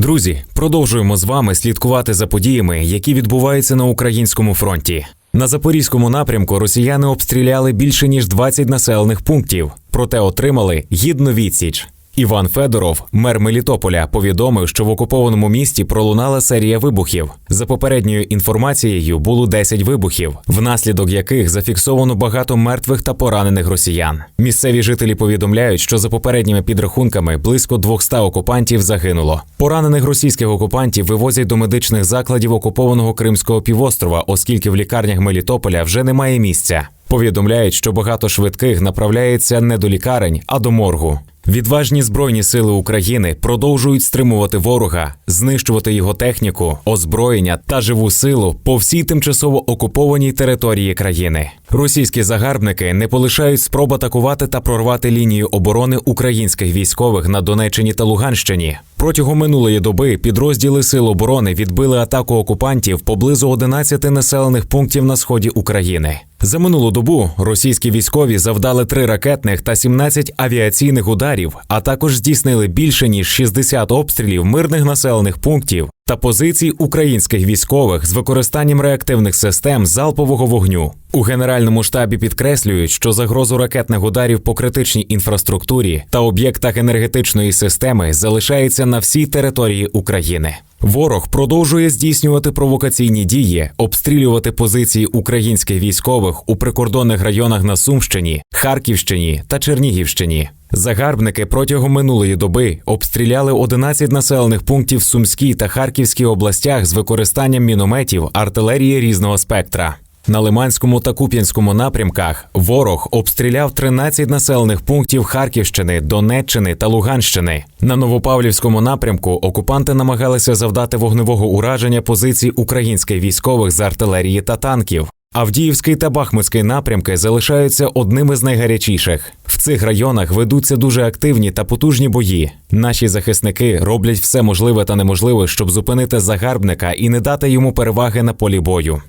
Друзі, продовжуємо з вами слідкувати за подіями, які відбуваються на українському фронті. На запорізькому напрямку росіяни обстріляли більше ніж 20 населених пунктів, проте отримали гідну відсіч. Іван Федоров, мер Мелітополя, повідомив, що в окупованому місті пролунала серія вибухів. За попередньою інформацією, було 10 вибухів, внаслідок яких зафіксовано багато мертвих та поранених росіян. Місцеві жителі повідомляють, що за попередніми підрахунками близько 200 окупантів загинуло. Поранених російських окупантів вивозять до медичних закладів окупованого Кримського півострова, оскільки в лікарнях Мелітополя вже немає місця. Повідомляють, що багато швидких направляється не до лікарень, а до моргу. Відважні збройні сили України продовжують стримувати ворога, знищувати його техніку, озброєння та живу силу по всій тимчасово окупованій території країни. Російські загарбники не полишають спроб атакувати та прорвати лінію оборони українських військових на Донеччині та Луганщині. Протягом минулої доби підрозділи Сил оборони відбили атаку окупантів поблизу 11 населених пунктів на сході України. За минулу добу російські військові завдали три ракетних та 17 авіаційних ударів, а також здійснили більше ніж 60 обстрілів мирних населених пунктів та позицій українських військових з використанням реактивних систем залпового вогню. У генеральному штабі підкреслюють, що загрозу ракетних ударів по критичній інфраструктурі та об'єктах енергетичної системи залишається на всій території України. Ворог продовжує здійснювати провокаційні дії, обстрілювати позиції українських військових у прикордонних районах на Сумщині, Харківщині та Чернігівщині. Загарбники протягом минулої доби обстріляли 11 населених пунктів в Сумській та Харківській областях з використанням мінометів артилерії різного спектра. На Лиманському та Куп'янському напрямках ворог обстріляв 13 населених пунктів Харківщини, Донеччини та Луганщини. На Новопавлівському напрямку окупанти намагалися завдати вогневого ураження позицій українських військових з артилерії та танків. Авдіївський та Бахмутський напрямки залишаються одними з найгарячіших. В цих районах ведуться дуже активні та потужні бої. Наші захисники роблять все можливе та неможливе, щоб зупинити загарбника і не дати йому переваги на полі бою.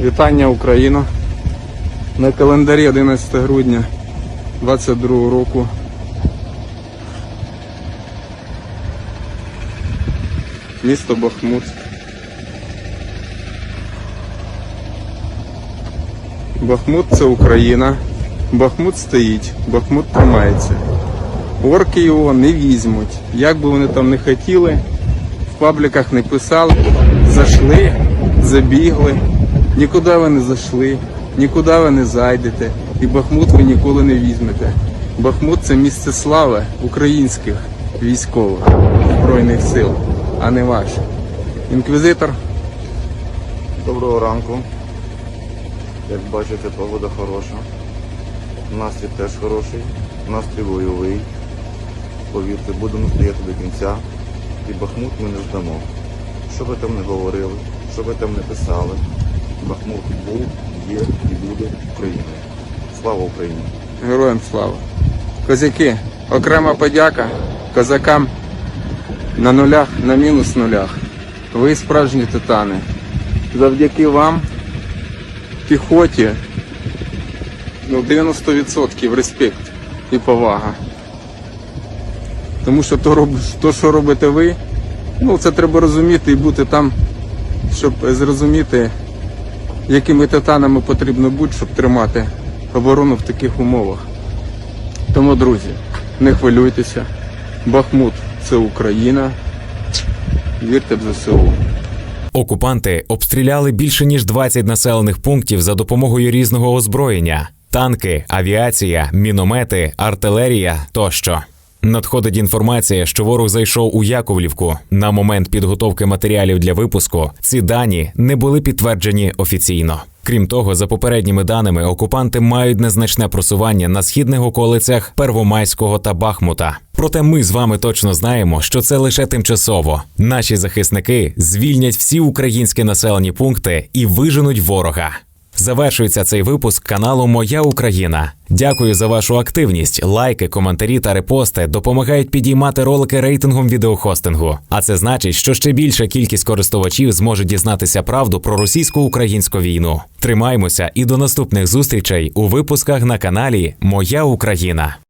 Вітання Україна. На календарі 11 грудня 22 року. Місто Бахмут. Бахмут це Україна. Бахмут стоїть, Бахмут тримається. Орки його не візьмуть. Як би вони там не хотіли, в пабліках не писали, зайшли, забігли. Нікуди ви не зайшли, нікуди ви не зайдете, і Бахмут ви ніколи не візьмете. Бахмут це місце слави українських військових збройних сил, а не ваше. Інквізитор Доброго ранку. Як бачите, погода хороша. Настрій теж хороший, настрій бойовий. Повірте, будемо стояти до кінця. І Бахмут ми не здамо. Що ви там не говорили, що ви там не писали. Бахмут був, є і буде Україною. Слава Україні! Героям слава. Козяки, окрема подяка козакам на нулях, на мінус нулях. Ви справжні титани. Завдяки вам, піхоті, ну, 90% респект і повага. Тому що то, то, що робите ви, ну це треба розуміти і бути там, щоб зрозуміти, якими титанами потрібно бути, щоб тримати оборону в таких умовах. Тому, друзі, не хвилюйтеся. Бахмут це Україна. Вірте в ЗСУ. Окупанти обстріляли більше ніж 20 населених пунктів за допомогою різного озброєння: танки, авіація, міномети, артилерія тощо. Надходить інформація, що ворог зайшов у Яковлівку. На момент підготовки матеріалів для випуску ці дані не були підтверджені офіційно. Крім того, за попередніми даними, окупанти мають незначне просування на східних околицях Первомайського та Бахмута. Проте ми з вами точно знаємо, що це лише тимчасово. Наші захисники звільнять всі українські населені пункти і виженуть ворога. Завершується цей випуск каналу Моя Україна. Дякую за вашу активність. Лайки, коментарі та репости допомагають підіймати ролики рейтингом відеохостингу. А це значить, що ще більша кількість користувачів зможе дізнатися правду про російсько-українську війну. Тримаймося і до наступних зустрічей у випусках на каналі Моя Україна.